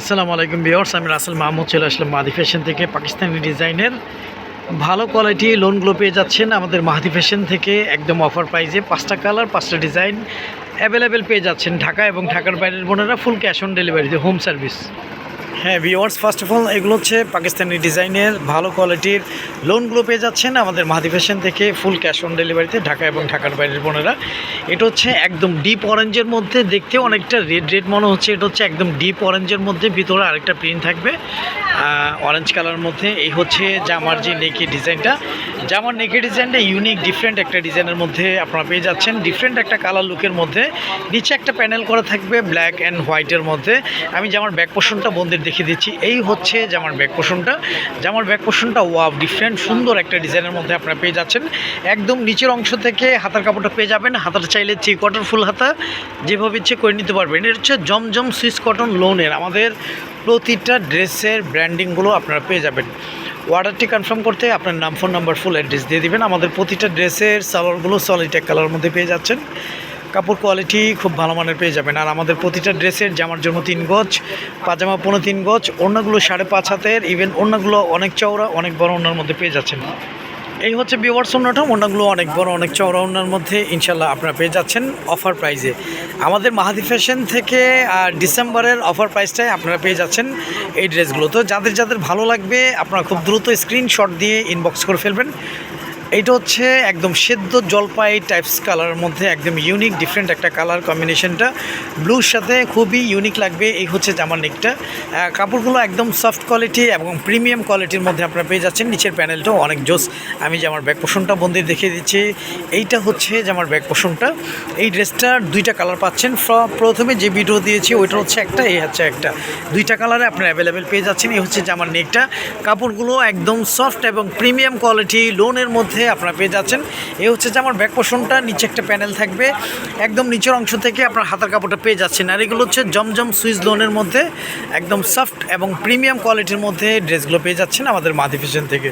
আসসালামু আলাইকুম বিয়ার্স আমি রাসেল মাহমুদ চলে আসলাম মাদি ফ্যাশন থেকে, পাকিস্তানি ডিজাইনের। ভালো কোয়ালিটি লোনগুলো পেয়ে যাচ্ছেন আমাদের মাহাদি ফ্যাশন থেকে, একদম অফার প্রাইজে পাঁচটা কালার পাঁচটা ডিজাইন অ্যাভেলেবেল পেয়ে যাচ্ছেন ঢাকা এবং ঢাকার বাইরের বোনেরা ফুল ক্যাশ অন ডেলিভারিতে হোম সার্ভিস হ্যাঁ ভিওয়ার্স ফার্স্ট অফ অল এগুলো হচ্ছে পাকিস্তানি ডিজাইনের ভালো কোয়ালিটির লোনগুলো পেয়ে যাচ্ছেন আমাদের মাহাদি ফ্যাশন থেকে ফুল ক্যাশ অন ডেলিভারিতে ঢাকা এবং ঢাকার বাইরের বোনেরা। এটা হচ্ছে একদম ডিপ অরেঞ্জের মধ্যে দেখতে অনেকটা রেড রেড মনে হচ্ছে। এটা হচ্ছে একদম ডিপ অরেঞ্জের মধ্যে ভিতরে আরেকটা প্রিন্ট থাকবে। অরেঞ্জ কালার মধ্যে। এই হচ্ছে জামার যে নেকি ডিজাইনটা জামার নেকি ডিজাইনটা ইউনিক ডিফারেন্ট একটা ডিজাইনের মধ্যে আপনারা পেয়ে যাচ্ছেন। ডিফারেন্ট একটা কালার লুকের মধ্যে। নিচে একটা প্যানেল করা থাকবে ব্ল্যাক অ্যান্ড হোয়াইটের মধ্যে। আমি জামার ব্যাক পোষণটা বন্ধের দেখিয়ে দিচ্ছি। এই হচ্ছে জামার ব্যাক পোষণটা। জামার ব্যাক পোষণটা ওয়াও ডিফারেন্ট সুন্দর একটা ডিজাইনের মধ্যে আপনারা পেয়ে যাচ্ছেন। একদম নিচের অংশ থেকে হাতার কাপড়টা পেয়ে যাবেন। হাতাটা চাইলে থ্রি কটন ফুল হাতা, যেভাবে ইচ্ছে করে নিতে পারবেন। এটা হচ্ছে জমজম সুইস কটন লোনের আমাদের প্রতিটা ড্রেসের ব্র্যান্ডিংগুলো আপনারা পেয়ে যাবেন। অর্ডারটি কনফার্ম করতে আপনার নাম ফোন নাম্বার ফুল অ্যাড্রেস দিয়ে দিবেন। আমাদের প্রতিটা ড্রেসের সালোয়ারগুলো সলিড এক কালার মধ্যে পেয়ে যাচ্ছেন। কাপড় কোয়ালিটি খুব ভালো মানের পেয়ে যাবেন। আর আমাদের প্রতিটা ড্রেসের জামার জন্য তিন গজ, পাজামা পনেরো তিন গজ ওড়নাগুলো সাড়ে পাঁচ হাতের ইভেন অন্যগুলো অনেক চওড়া, অনেক বড় ওড়নার মধ্যে পেয়ে যাচ্ছেন। এই হচ্ছে বিওয়ার্স ওড়নাটা অন্যগুলো অনেক বড়, অনেক চওড়া ওড়নার মধ্যে ইনশাল্লাহ আপনারা পেয়ে যাচ্ছেন অফার প্রাইজে আমাদের মাহাদি ফ্যাশন থেকে ডিসেম্বরের অফার প্রাইসটাই আপনারা পেয়ে যাচ্ছেন এই ড্রেসগুলো তো যাদের যাদের ভালো লাগবে, আপনারা খুব দ্রুত স্ক্রিনশট দিয়ে ইনবক্স করে ফেলবেন। এইটা হচ্ছে একদম সেদ্ধ জলপাই টাইপস কালারের মধ্যে একদম ইউনিক ডিফারেন্ট একটা কালার কম্বিনেশনটা ব্লুর সাথে খুবই ইউনিক লাগবে, এই হচ্ছে জামার নেকটা কাপড়গুলো একদম সফট কোয়ালিটি এবং প্রিমিয়াম কোয়ালিটির মধ্যে আপনারা পেয়ে যাচ্ছেন। নিচের প্যানেলটাও অনেক জোস। আমি জামার ব্যাক পোষণটা বন্দি দেখিয়ে দিচ্ছি, এইটা হচ্ছে জামার ব্যাক পোষণটা এই ড্রেসটার দুইটা কালার পাচ্ছেন। প্রথমে যে ভিডিও দিয়েছি, ওইটা হচ্ছে একটা, এই হচ্ছে একটা। দুইটা কালারে আপনারা অ্যাভেলেবেল পেয়ে যাচ্ছেন। এই হচ্ছে জামার নেকটা কাপড়গুলো একদম সফট এবং প্রিমিয়াম কোয়ালিটি লোনের মধ্যে আপনারা পেয়ে যাচ্ছেন। এ হচ্ছে যে আমার ব্যাক পোষণটা, নিচে একটা প্যানেল থাকবে। একদম নিচের অংশ থেকে আপনার হাতার কাপড়টা পেয়ে যাচ্ছেন। আর এগুলো হচ্ছে জমজম সুইচ লোনের মধ্যে একদম সফট এবং প্রিমিয়াম কোয়ালিটির মধ্যে ড্রেসগুলো পেয়ে যাচ্ছেন আমাদের মাদি ফ্যাশন থেকে।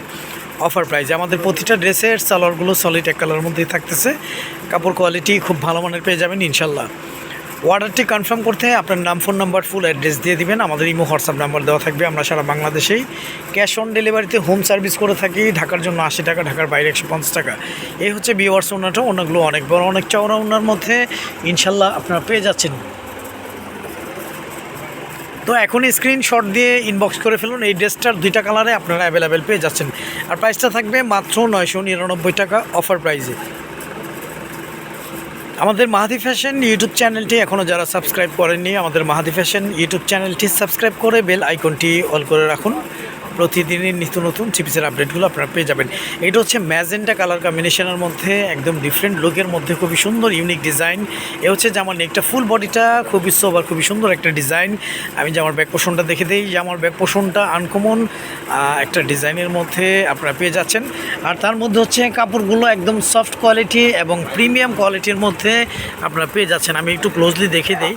অফার প্রাইজে আমাদের প্রতিটা ড্রেসের সালোয়ারগুলো সলিড এক কালারের মধ্যেই থাকতেছে। কাপড় কোয়ালিটি খুব ভালো মানের পেয়ে যাবেন ইনশাল্লাহ। অর্ডারটি কনফার্ম করতে আপনার নাম ফোন নাম্বার ফুল অ্যাড্রেস দিয়ে দিবেন। আমাদের ইমো হোয়াটসঅ্যাপ নাম্বার দেওয়া থাকবে। আমরা সারা বাংলাদেশেই ক্যাশ অন ডেলিভারিতে হোম সার্ভিস করে থাকি। ঢাকার জন্য আশি টাকা, ঢাকার বাইরে একশো পঞ্চাশ টাকা। এই হচ্ছে বিওয়ার্স ওনাটা। ওনাগুলো অনেক বড়, অনেক চওড়া ওনার মধ্যে ইনশাল্লাহ আপনারা পেয়ে যাচ্ছেন। তো এখনই স্ক্রিনশট দিয়ে ইনবক্স করে ফেলুন। এই ড্রেসটার দুইটা কালারে আপনারা অ্যাভেলেবেল পেয়ে যাচ্ছেন। আর প্রাইসটা থাকবে মাত্র নয়শো নিরানব্বই টাকা অফার প্রাইজে আমাদের মাহাদি ফ্যাশন ইউটিউব চ্যানেলটি এখনও যারা সাবস্ক্রাইব করেননি, আমাদের মাহাদি ফ্যাশন ইউটিউব চ্যানেলটি সাবস্ক্রাইব করে বেল আইকনটি অল করে রাখুন। প্রতিদিনের নিত্য নতুন চিপিসের আপডেটগুলো আপনারা পেয়ে যাবেন। এটা হচ্ছে ম্যাজেন্টা কালার কম্বিনেশনের মধ্যে, একদম ডিফারেন্ট লুকের মধ্যে খুবই সুন্দর ইউনিক ডিজাইন এ হচ্ছে জামার নেকটা ফুল বডিটা খুবই সোবার খুবই সুন্দর একটা ডিজাইন আমি জামার ব্যাক পোষণটা দেখে দিই জামার ব্যাক পোষণটা আনকমন একটা ডিজাইনের মধ্যে আপনারা পেয়ে যাচ্ছেন। আর তার মধ্যে হচ্ছে কাপড়গুলো একদম সফট কোয়ালিটি এবং প্রিমিয়াম কোয়ালিটির মধ্যে আপনারা পেয়ে যাচ্ছেন। আমি একটু ক্লোজলি দেখে দিই।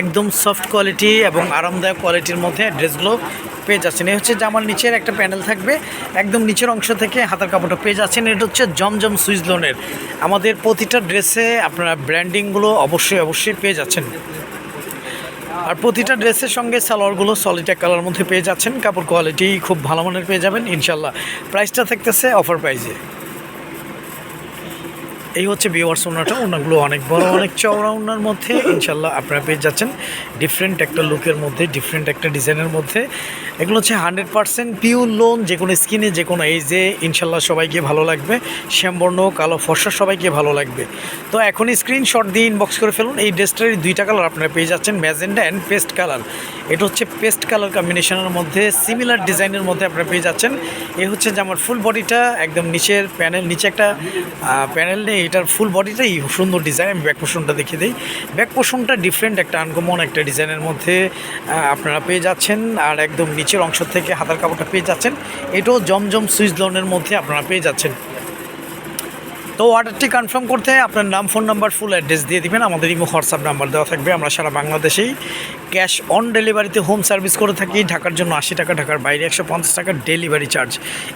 একদম সফট কোয়ালিটি এবং আরামদায়ক কোয়ালিটির মধ্যে ড্রেসগুলো পেয়ে যাচ্ছেন। এই হচ্ছে জামার নিচের একটা প্যানেল থাকবে, একদম নিচের অংশ থেকে হাতার কাপড়টা পেয়ে যাচ্ছেন। এটা হচ্ছে জমজম সুইচ লোনের। আমাদের প্রতিটা ড্রেসে আপনারা ব্র্যান্ডিংগুলো অবশ্যই অবশ্যই পেয়ে যাচ্ছেন। আর প্রতিটা ড্রেসের সঙ্গে সালোয়ারগুলো এক কালার মধ্যে পেয়ে যাচ্ছেন। কাপড় কোয়ালিটি খুব ভালো মানের পেয়ে যাবেন ইনশাল্লাহ প্রাইসটা থাকতেছে অফার প্রাইসে এই হচ্ছে বিওয়ার্স ওনাটা ওনাগুলো অনেক বড়, অনেক চওড়া ওনার মধ্যে। ইনশাল্লাহ আপনারা পেয়ে যাচ্ছেন ডিফারেন্ট একটা লুকের মধ্যে ডিফারেন্ট একটা ডিজাইনের মধ্যে। এগুলো হচ্ছে হান্ড্রেড পার্সেন্ট পিওর লোন যে কোনো স্কিনে যে কোনো এইজে ইনশাল্লাহ সবাইকে ভালো লাগবে। শ্যামবর্ণ, কালো ফর্সা সবাইকে ভালো লাগবে। তো এখনই স্ক্রিনশট দিয়ে ইনবক্স করে ফেলুন। এই ড্রেসটার দুইটা কালার আপনারা পেয়ে যাচ্ছেন ম্যাজেন্ডা অ্যান্ড পেস্ট কালার এটা হচ্ছে পেস্ট কালার কম্বিনেশনের মধ্যে সিমিলার ডিজাইনের মধ্যে আপনারা পেয়ে যাচ্ছেন। এ হচ্ছে যে আমার ফুল বডিটা একদম নিচের প্যানেল নিচে একটা প্যানেল নেই এটার ফুল বডিটাই সুন্দর ডিজাইন আমি ব্যাক পোষণটা দেখিয়ে দিই। ব্যাক পোষণটা ডিফারেন্ট একটা আনকমন একটা ডিজাইনের মধ্যে আপনারা পেয়ে যাচ্ছেন। আর একদম নিচের অংশ থেকে হাতার কাপড়টা পেয়ে যাচ্ছেন। এটাও জমজম সুইচ লোনের মধ্যে আপনারা পেয়ে যাচ্ছেন। তো অর্ডারটি কনফার্ম করতে আপনার নাম ফোন নাম্বার ফুল অ্যাড্রেস দিয়ে দিবেন। আমাদের ইমো হোয়াটসঅ্যাপ নাম্বার দেওয়া থাকবে। আমরা সারা বাংলাদেশেই ক্যাশ অন ডেলিভারিতে হোম সার্ভিস করে থাকি। ঢাকার জন্য আশি টাকা, ঢাকার বাইরে একশো পঞ্চাশ টাকা ডেলিভারি চার্জ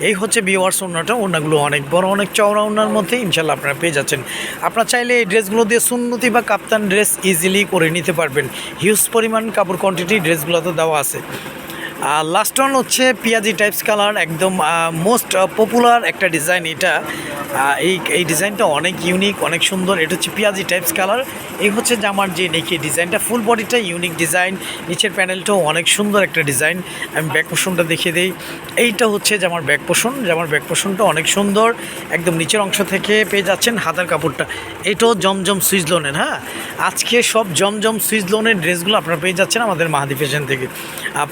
এই হচ্ছে বিওয়ার্স ওনাটা ওনাগুলো অনেক বড়, অনেক চওড়া ওনার মধ্যে ইনশাল্লাহ আপনারা পেয়ে যাচ্ছেন। আপনারা চাইলে এই ড্রেসগুলো দিয়ে সুন্নতি বা কাপ্তান ড্রেস ইজিলি করে নিতে পারবেন। হিউজ পরিমাণ কাপড় কোয়ান্টিটি ড্রেসগুলোতে দেওয়া আছে। লাস্ট ওয়ান হচ্ছে পিয়াজি টাইপস কালার একদম মোস্ট পপুলার একটা ডিজাইন এটা। এই এই ডিজাইনটা অনেক ইউনিক অনেক সুন্দর। এটা হচ্ছে পিয়াজি টাইপস কালার এই হচ্ছে জামার যে নেকি ডিজাইনটা ফুল বডিটা ইউনিক ডিজাইন নিচের প্যানেলটাও অনেক সুন্দর একটা ডিজাইন আমি ব্যাক পোষণটা দেখিয়ে দিই। এইটা হচ্ছে জামার ব্যাক পোষণ জামার ব্যাক পোষণটা অনেক সুন্দর। একদম নিচের অংশ থেকে পেয়ে যাচ্ছেন হাতার কাপড়টা। এটাও জমজম সুইচ লোনের হ্যাঁ? আজকে সব জমজম সুইচ লোনের ড্রেসগুলো আপনারা পেয়ে যাচ্ছেন আমাদের মাহাদি ফ্যাশন থেকে।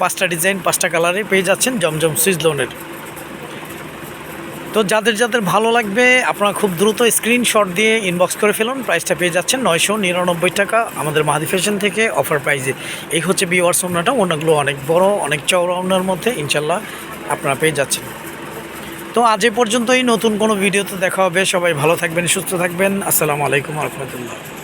পাঁচটা ডিজাইন পাঁচটা কালারে পেয়ে যাচ্ছেন জমজম সুইচ লোনের তো যাদের যাদের ভালো লাগবে, আপনারা খুব দ্রুত স্ক্রিনশট দিয়ে ইনবক্স করে ফেলুন। প্রাইসটা পেয়ে যাচ্ছেন নয়শো নিরানব্বই টাকা আমাদের মাহাদি ফ্যাশন থেকে অফার প্রাইজে এই হচ্ছে বিওয়ার্স ওনাটা ওনাগুলো অনেক বড়, অনেক চওড়া মধ্যে ইনশাল্লাহ আপনারা পেয়ে যাচ্ছেন। তো আজ এ পর্যন্তই, নতুন কোনো ভিডিওতে দেখা হবে। সবাই ভালো থাকবেন, সুস্থ থাকবেন। আসসালামু আলাইকুম রহমতুল্লাহ।